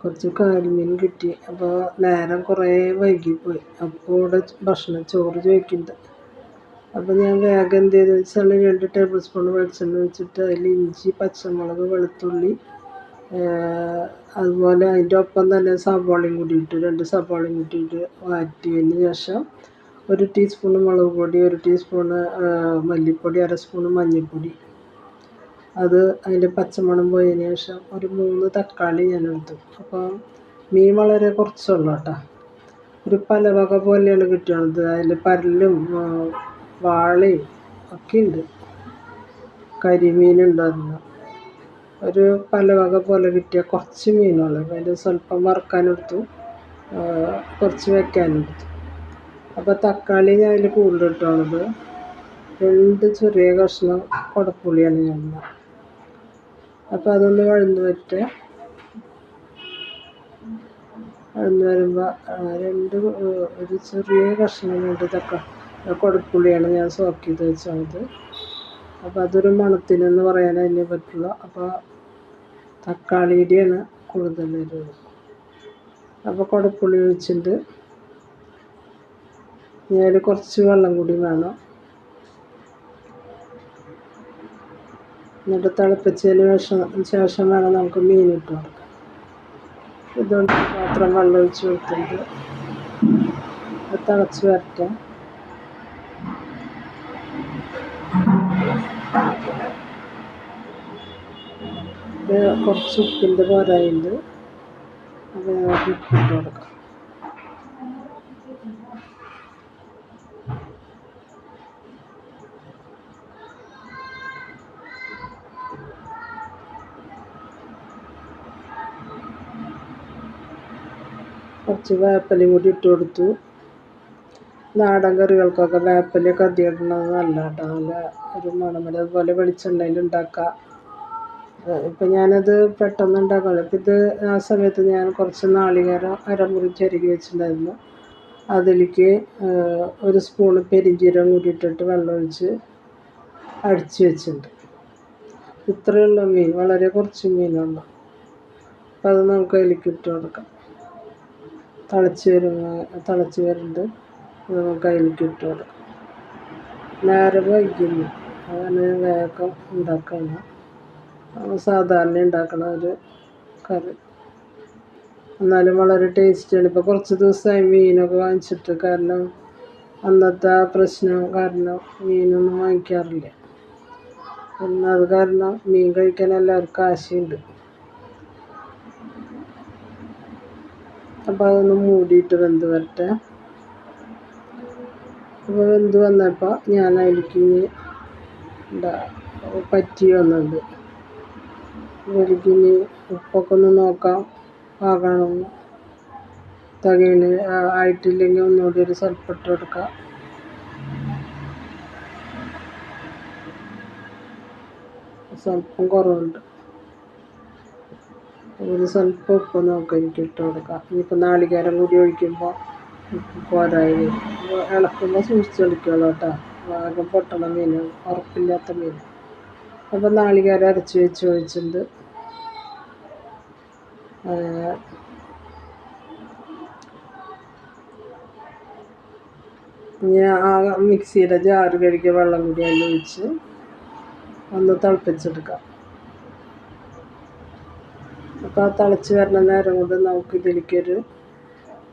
കുറച്ച് കാരിമീൻ കിട്ടി. അപ്പോൾ നേരം കുറേ വൈകിപ്പോയി. അപ്പോൾ ഇവിടെ ഭക്ഷണം ചോറ് ചോദിക്കുന്നുണ്ട്. അപ്പോൾ ഞാൻ വേഗം എന്ത് ചെയ്തെന്ന് വെച്ചാൽ രണ്ട് ടേബിൾ സ്പൂൺ വെളിച്ചെണ്ണ ഒഴിച്ചിട്ട് അതിൽ ഇഞ്ചി പച്ചമുളക് വെളുത്തുള്ളി അതുപോലെ അതിന്റെ ഒപ്പം തന്നെ സവാളയും കൂടി ഇട്ട്. രണ്ട് സവാളയും കൂടി ഇട്ട് വാറ്റിയതിന് ശേഷം ഒരു ടീസ്പൂൺ മുളക് പൊടി ഒരു ടീസ്പൂണ് മല്ലിപ്പൊടി അര സ്പൂൺ മഞ്ഞൾപ്പൊടി. അത് അതിന്റെ പച്ചമണം പോയതിന് ശേഷം ഒരു മൂന്ന് തക്കാളി ഞാൻ എടുത്തു. അപ്പോൾ മീൻ വളരെ കുറച്ചുള്ളൂ കേട്ടോ. ഒരു പലവക പോലെയാണ് കിട്ടുന്നത് അതിൽ പരലും വാളയും ഒക്കെ ഉണ്ട്. കരിമീനുണ്ടായിരുന്നു ഒരു പലവക പോലെ കിട്ടിയ കുറച്ച് മീനുള്ളൂ അതിൽ സ്വല്പം വറുക്കാനെടുത്തു കുറച്ച് വെക്കാനെടുത്തു അപ്പോൾ തക്കാളി ഞാൻ അതിൽ കൂടുതൽ ഇട്ടുള്ളത് രണ്ട് ചെറിയ കഷ്ണം കുടപ്പുളിയാണ് ഞാൻ അപ്പോൾ അതൊന്ന് വഴന്ന് വരട്ടെ. വഴന്ന് വരുമ്പോൾ രണ്ട് ഒരു ചെറിയ കഷ്ണം രണ്ട് തക്കാളി കൊടുപ്പുള്ളിയാണ് ഞാൻ സോക്ക് ചെയ്ത് വെച്ചത്. അപ്പോൾ അതൊരു മണത്തിനെന്ന് പറയാൻ അതിനെ പറ്റുള്ളൂ. അപ്പോൾ തക്കാളിയുടെയാണ് കൂടുതൽ വരുന്നത് അപ്പോൾ കൊടപ്പുള്ളി ഒഴിച്ചിട്ട് ഞാൻ കുറച്ച് വെള്ളം കൂടി വേണം. എന്നിട്ട് തിളപ്പിച്ചതിന് ശേഷം ശേഷം വേണം നമുക്ക് മീൻ ഇട്ട് കൊടുക്കാം ഇതുകൊണ്ട് പാത്രം വെള്ളം ഒഴിച്ച് കൊടുത്തിട്ട് അത് തിളച്ച് വരട്ടെ. കുറച്ച് ഉപ്പിന്റെ പോരായുണ്ട് അത് ഇട്ട് കൊടുക്കാം. കുറച്ച് വേപ്പില കൂടി ഇട്ട് കൊടുത്തു. നാടൻ കറികൾക്കൊക്കെ വേപ്പില അധികം ഇടുന്നത് നല്ല കേട്ടോ നല്ല ഒരു മണം വരും. അതുപോലെ വെളിച്ചെണ്ണയിൽ ഉണ്ടാക്കാം ഇപ്പം ഞാനത് പെട്ടെന്ന് ഉണ്ടാക്കുകയാണ് ഇപ്പം ഇത് ആ സമയത്ത് ഞാൻ കുറച്ച് നാളികേരം അരമുറി ചരുകി വെച്ചിട്ടുണ്ടായിരുന്നു. അതിലേക്ക് ഒരു സ്പൂണ് പെരിഞ്ചീരം കൂടി ഇട്ടിട്ട് വെള്ളമൊഴിച്ച് അടിച്ച് വെച്ചിട്ടുണ്ട്. ഇത്രയുള്ള മീൻ. വളരെ കുറച്ച് മീനുള്ളൂ അപ്പം അത് നമുക്ക് അതിലേക്ക് ഇട്ട് കൊടുക്കാം. തിളച്ച് വരുമ്പോൾ തിളച്ച് വരുന്നുണ്ട്. നമുക്ക് അതിലേക്ക് ഇട്ട് കൊടുക്കാം. വൈകുന്നു. അങ്ങനെ വേഗം ഉണ്ടാക്കണം. സാധാരണ ഉണ്ടാക്കണ ഒരു കറി. എന്നാലും വളരെ ടേസ്റ്റിയാണ് ഇപ്പോൾ കുറച്ച് ദിവസമായി മീനൊക്കെ വാങ്ങിച്ചിട്ട് കാരണം അന്നത്തെ പ്രശ്നം കാരണം മീനൊന്നും വാങ്ങിക്കാറില്ല. പിന്നെ അത് കാരണം മീൻ കഴിക്കാൻ എല്ലാവർക്കും ആശയുണ്ട്. അപ്പോൾ അതൊന്ന് മൂടിയിട്ട് വെന്ത് വരട്ടെ. അപ്പോൾ വെന്ത് വന്നപ്പോൾ ഞാൻ അതിലേക്ക് എന്താ പറ്റി വന്നത്. അതിലേക്ക് ഇനി ഉപ്പൊക്കെ ഒന്ന് നോക്കാം. പാകണമെന്ന് തകയണ് ആയിട്ടില്ലെങ്കിൽ ഒന്നുകൂടി ഒരു സ്വല്പം ഇട്ട് കൊടുക്കാം സ്വല്പം കുറവുണ്ട്. ഒരു സ്വല്പം ഉപ്പ് നോക്കാം എനിക്ക് ഇട്ട് കൊടുക്കാം. ഇനിയിപ്പോൾ നാളികേരം കൂടി ഒഴിക്കുമ്പോൾ പോരായി ഇളക്കുമ്പോൾ സൂക്ഷിച്ച് കളിക്കുള്ളൂ കേട്ടോ. വേഗം പൊട്ടണ മീൻ ഉറപ്പില്ലാത്ത മീൻ. അപ്പോൾ നാളികേരം അരച്ച് വെച്ച് ഒഴിച്ചിട്ടുണ്ട്. ഞാൻ ആ മിക്സിയുടെ ജാറ് കഴുകിയ വെള്ളം കൂടി അതിൽ ഒഴിച്ച് ഒന്ന് തിളപ്പിച്ചെടുക്കാം. അപ്പോൾ ആ തിളച്ച് വരുന്ന നേരം കൊണ്ട് നമുക്ക് ഇതിലേക്കൊരു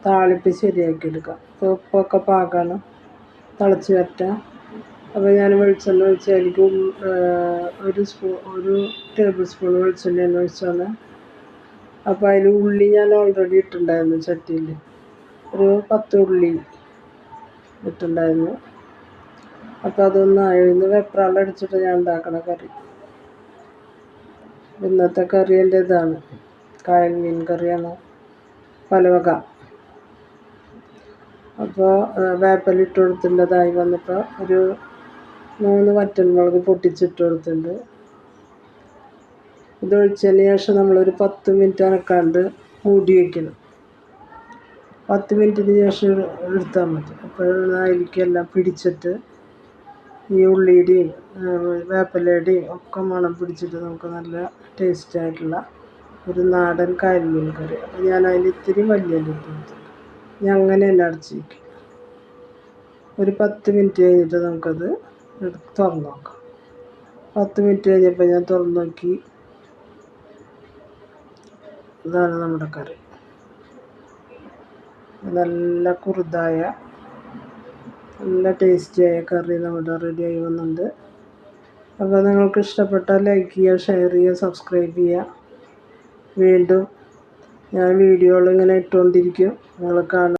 താളിപ്പ് ശരിയാക്കി എടുക്കാം അപ്പോൾ ഉപ്പൊക്കെ പാകമാണ് തിളച്ച് വരട്ടെ. അപ്പോൾ ഞാൻ വെളിച്ചെണ്ണ ഒഴിച്ച് അതിലേക്ക് ഒരു സ്പൂ ഒരു ടേബിൾ സ്പൂൺ വെളിച്ചെണ്ണ ഒഴിച്ചാണ്. അപ്പോൾ അതിൽ ഉള്ളി ഞാൻ ഓൾറെഡി ഇട്ടിട്ടുണ്ടായിരുന്നു ചട്ടിയിൽ ഒരു പത്ത് ഉള്ളി ഇട്ടിട്ടുണ്ടായിരുന്നു. അപ്പോൾ അതൊന്ന് അഴിന്ന് വെപ്രാളം അടിച്ചിട്ട് ഞാൻ ഉണ്ടാക്കണ കറി. ഇന്നത്തെ കറി എന്റെ ഇതാണ് കായൽ മീൻ കറിയാണ് പലവക. അപ്പോൾ വേപ്പലിട്ട് കൊടുത്തിട്ടുള്ളതായി വന്നപ്പോൾ ഒരു മൂന്ന് വറ്റൻമുളക് പൊട്ടിച്ചിട്ട് കൊടുത്തിട്ടുണ്ട്. ഇതൊഴിച്ചതിന് ശേഷം നമ്മളൊരു പത്ത് മിനിറ്റ് അനക്കാണ്ട് മൂടി വയ്ക്കണം പത്ത് മിനിറ്റിന് ശേഷം എടുത്താൽ മതി. അപ്പോൾ അതിലേക്കെല്ലാം പിടിച്ചിട്ട് ഈ ഉള്ളിയുടെയും വേപ്പിലയുടെയും ഒക്കെ മണം പിടിച്ചിട്ട് നമുക്ക് നല്ല ടേസ്റ്റ് ആയിട്ടുള്ള ഒരു നാടൻ കരിമീൻ കറി. അപ്പോൾ ഞാൻ അതിൽ ഇത്തിരി മല്ലിയില ഇട്ട് ഞാൻ അങ്ങനെ തന്നെ അടച്ച് ഒരു പത്ത് മിനിറ്റ് കഴിഞ്ഞിട്ട് നമുക്കത് എടുത്ത് തുറന്ന് നോക്കാം. പത്ത് മിനിറ്റ് കഴിഞ്ഞപ്പോൾ ഞാൻ തുറന്ന് നോക്കി. ഇതാണ് നമ്മുടെ കറി. നല്ല കുറുതായ നല്ല ടേസ്റ്റിയായ കറി നമ്മുടെ റെഡി ആയി വന്നിട്ടുണ്ട്. അപ്പോൾ നിങ്ങൾക്ക് ഇഷ്ടപ്പെട്ടാൽ ലൈക്ക് ചെയ്യുക ഷെയർ ചെയ്യുക സബ്സ്ക്രൈബ് ചെയ്യുക. വീണ്ടും ഞാൻ വീഡിയോകൾ ഇങ്ങനെ ഇട്ടുകൊണ്ടിരിക്കും. നിങ്ങൾ കാണുക